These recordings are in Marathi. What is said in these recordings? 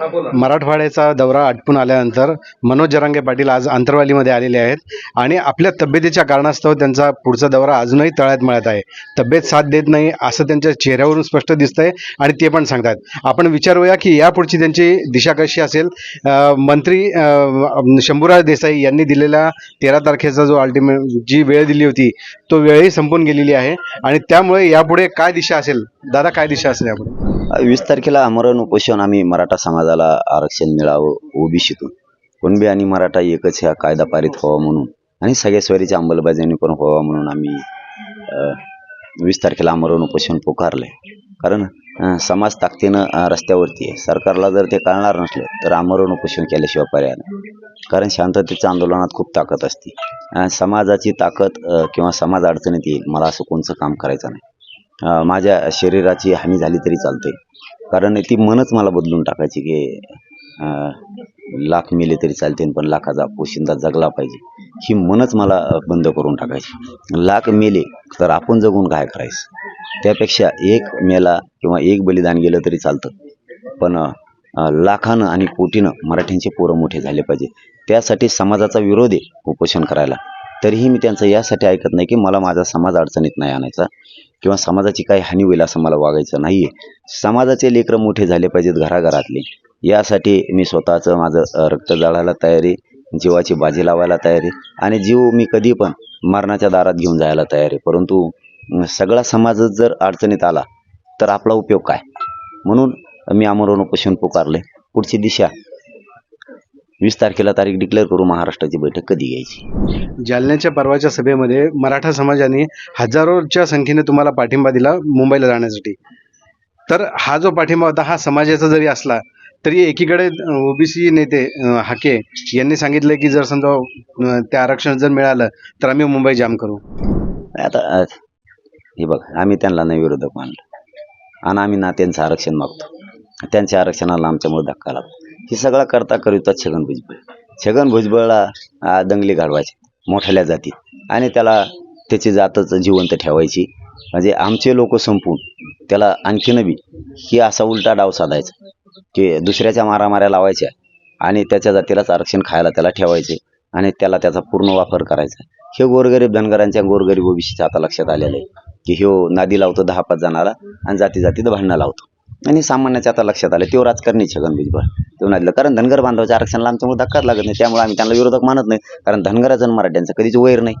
मराठवाड्याचा दौरा आटपून आल्यानंतर मनोज जरांगे पाटील आज अंतरवालीमध्ये आलेले आहेत आणि आपल्या तब्येतीच्या कारणास्तव त्यांचा पुढचा दौरा अजूनही तळ्यात मळत आहे. तब्येत साथ देत नाही असं त्यांच्या चेहऱ्यावरून स्पष्ट दिसतंय आणि ते पण सांगतात. आपण विचारूया की यापुढची त्यांची दिशा कशी असेल? मंत्री शंभूराज देसाई यांनी दिलेला तेरा तारखेचा जो अल्टिमेट जी वेळ दिली होती तो वेळही संपून गेलेली आहे. आणि त्यामुळे यापुढे काय दिशा असेल? दादा काय दिशा असेल यापुढे? वीस तारखेला आमरण उपोषण आम्ही मराठा समाजाला आरक्षण मिळावं ओबीसीतून. कुणबी आणि मराठा एकच ह्या कायदा पारित व्हावा म्हणून आणि सगळ्या स्वारीची अंमलबजावणी पण व्हावा म्हणून आम्ही वीस तारखेला आमरण उपोषण पुकारलंय. कारण समाज ताकदीनं रस्त्यावरती आहे. सरकारला जर ते कळणार नसलं तर आमरण उपोषण केल्याशिवाय पर्याय नाही. कारण शांततेच्या आंदोलनात खूप ताकद असते. समाजाची ताकद किंवा समाज अडचणीत येईल. मला असं कोणचं काम करायचं नाही. माझ्या शरीराची हानी झाली तरी चालते कारण ती मनच मला बदलून टाकायची की लाख मेले तरी चालते पण लाखाचा पोशिंदा जगला पाहिजे. ही मनच मला बंद करून टाकायची. लाख मेले तर आपण जगून काय करायचं? त्यापेक्षा एक मेला किंवा एक बलिदान गेलं तरी चालतं. पण लाखानं आणि कोटीनं मराठ्यांचे पोरं मोठे झाले पाहिजे. त्यासाठी समाजाचा विरोध आहे उपोषण करायला. तरीही मी त्यांचं यासाठी ऐकत नाही की मला माझा समाज अडचणीत नाही आणायचा. किंवा समाजाची काही हानी होईल असं मला वागायचं नाही आहे समाजाचे लेकरं मोठे झाले पाहिजेत घराघरातले. यासाठी मी स्वतःचं माझं रक्त जाळायला तयारी जीवाची बाजी लावायला तयारी आणि जीव मी कधी पण मरणाच्या दारात घेऊन जायला तयार. आहे परंतु सगळा समाजच जर अडचणीत आला तर आपला उपयोग काय? म्हणून मी आमरण उपोषण पुकारले. पुढची दिशा वीस तारखेला तारीख डिक्लेअर करू महाराष्ट्राची बैठक कधी घ्यायची? जालन्याच्या परवाच्या सभेमध्ये मराठा समाजाने हजारोच्या संख्येने तुम्हाला पाठिंबा दिला मुंबईला जाण्यासाठी. तर हा जो पाठिंबा होता हा समाजाचा जरी असला तरी एकीकडे ओबीसी नेते हाके यांनी सांगितलं की जर समजा त्या आरक्षण जर मिळालं तर आम्ही मुंबई जाम करू. आता हे बघ आम्ही त्यांना नाही विरोधक मानलं. आणि आम्ही ना त्यांचं आरक्षण मागतो. त्यांच्या आरक्षणाला आमच्यामुळे धक्का लागतो. हे सगळं करता करिता छगन भुजबळ. छगन भुजबळला दंगली घडवायचे मोठ्याल्या जाती. आणि त्याला त्याची जातच जिवंत ठेवायची. म्हणजे आमचे लोक संपून त्याला आणखीन बी की असा उलटा डाव साधायचा. की दुसऱ्याच्या मारामाऱ्या लावायच्या आणि त्याच्या जातीलाच आरक्षण खायला त्याला ठेवायचे आणि त्याला त्याचा पूर्ण वापर करायचा. हे गोरगरीब धनगरांच्या गोरगरीब ओबीसीच्या आता लक्षात आलेलं आहे की ह्यो नादी लावतो दहा पाच जणाला आणि जाती जातीत भांडणं लावतो. आणि सामान्याच्या आता लक्षात आलं तो राजकारणी छगन भुजबळ. तो आणलं कारण धनगर बांधवाच्या आरक्षणाला आमच्यामुळे धक्काच लागत नाही? त्यामुळे आम्ही त्यांना विरोधक मानत नाही. कारण धनगराचं आणि मराठ्यांचं कधीच वैर नाही.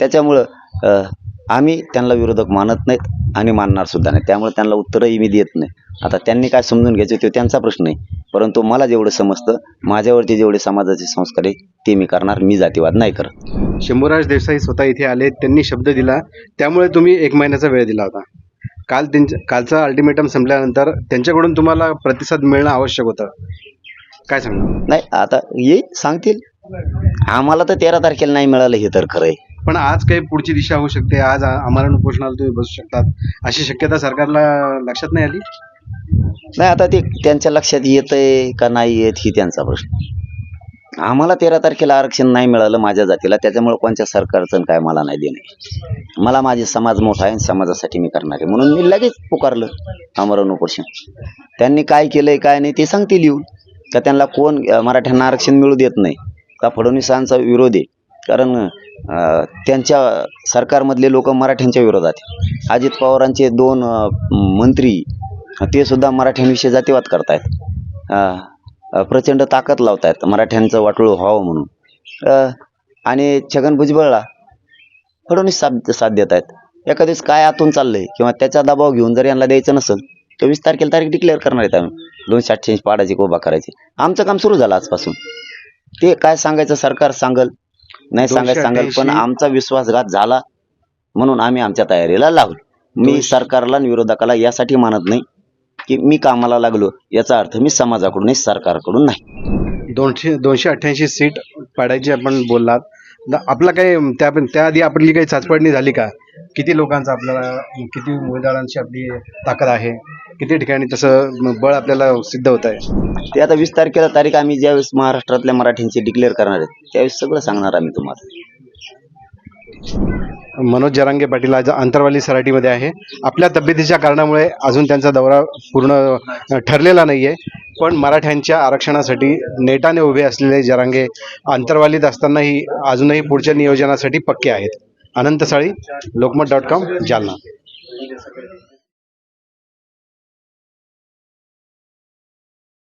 त्याच्यामुळं आम्ही त्यांना विरोधक मानत नाहीत आणि मानणार सुद्धा नाही. त्यामुळे त्यांना उत्तरही मी देत नाही. आता त्यांनी काय समजून घ्यायचं तो त्यांचा प्रश्न आहे. परंतु मला जेवढं समजतं माझ्यावरती जेवढे समाजाचे संस्कार आहे ते मी करणार मी जातीवाद नाही करत. शंभूराज देसाई स्वतः इथे आले त्यांनी शब्द दिला. त्यामुळे तुम्ही एक महिन्याचा वेळ दिला होता. काल त्यांच्या कालचा अल्टिमेटम संपल्यानंतर त्यांच्याकडून तुम्हाला प्रतिसाद मिळणं आवश्यक होतं. काय सांगणार? नाही आता येईल सांगतील. आम्हाला तर तेरा तारखेला नाही मिळालं हे तर खरं आहे पण आज काही पुढची दिशा होऊ शकते आज आ- आमरण उपोषणाला तुम्ही बसू शकतात. अशी शक्यता सरकारला लक्षात नाही आली? नाही आता ते त्यांच्या लक्षात येतंय का नाही येत ही त्यांचा प्रश्न. आम्हाला तेरा तारखेला आरक्षण नाही मिळालं माझ्या जातीला. त्याच्यामुळे कोणत्या सरकारचं आणि काय मला नाही देणे मला माझे समाज मोठा आहे आणि समाजासाठी मी करणार आहे. म्हणून मी लगेच पुकारलं आमरण उपोषण. त्यांनी काय केलंय काय नाही ते सांगतील येऊन. का त्यांना कोण मराठ्यांना आरक्षण मिळू देत नाही? का फडणवीसांचा विरोध आहे? कारण त्यांच्या सरकारमधले लोक मराठ्यांच्या विरोधात अजित पवारांचे दोन मंत्री ते सुद्धा मराठ्यांविषयी जातीवाद करतायत. प्रचंड ताकद लावतायत मराठ्यांचं वाटोळं व्हावं म्हणून. आणि छगन भुजबळला फडणवीस साथ साथ देत आहेत एखादीच काय आतून चाललंय किंवा त्याचा दबाव घेऊन जर यांना द्यायचं नसेल तर वीस तारखेला तारीख डिक्लेअर करणार आहेत आम्ही. दोनशे अठ्ठ्याऐंशी पाडायची कोबा करायची. आमचं काम सुरू झालं आजपासून. ते काय सांगायचं सरकार सांगल नाही सांगायचं सांगल पण 288 आमचा विश्वासघात झाला म्हणून आम्ही आमच्या तयारीला लागलो मी सरकारला विरोधकाला यासाठी मानत नाही. की मी कामाला लागलो याचा अर्थ मी समाजाकडून नाही सरकारकडून नाही. दोनशे दोनशे अठ्ठ्याऐंशी सीट पाडायची आपण बोललात. आपला काही त्या त्याआधी आपली काही चाचपडणी झाली का? किती लोकांचा आपल्याला किती उमेदवारांची आपली ताकद आहे? किती ठिकाणी तसं बळ आपल्याला सिद्ध होत आहे? ते आता वीस तारखेला तारीख आम्ही ज्यावेळेस महाराष्ट्रातल्या मराठ्यांची डिक्लेअर करणार आहेत त्यावेळेस सगळं सांगणार आम्ही तुम्हाला. मनोज जरांगे पाटील आज अंतरवाली सराटीमध्ये आहे. आपल्या तब्येतीच्या कारणामुळे अजून त्यांचा दौरा पूर्ण ठरलेला नाही आहे पण मराठ्यांच्या आरक्षणासाठी नेटाने उभे असलेले जरांगे अंतरवालीत असतानाही अजूनही पुढच्या नियोजनासाठी पक्के आहेत. Anant Sali Lokmat dot com Jalna.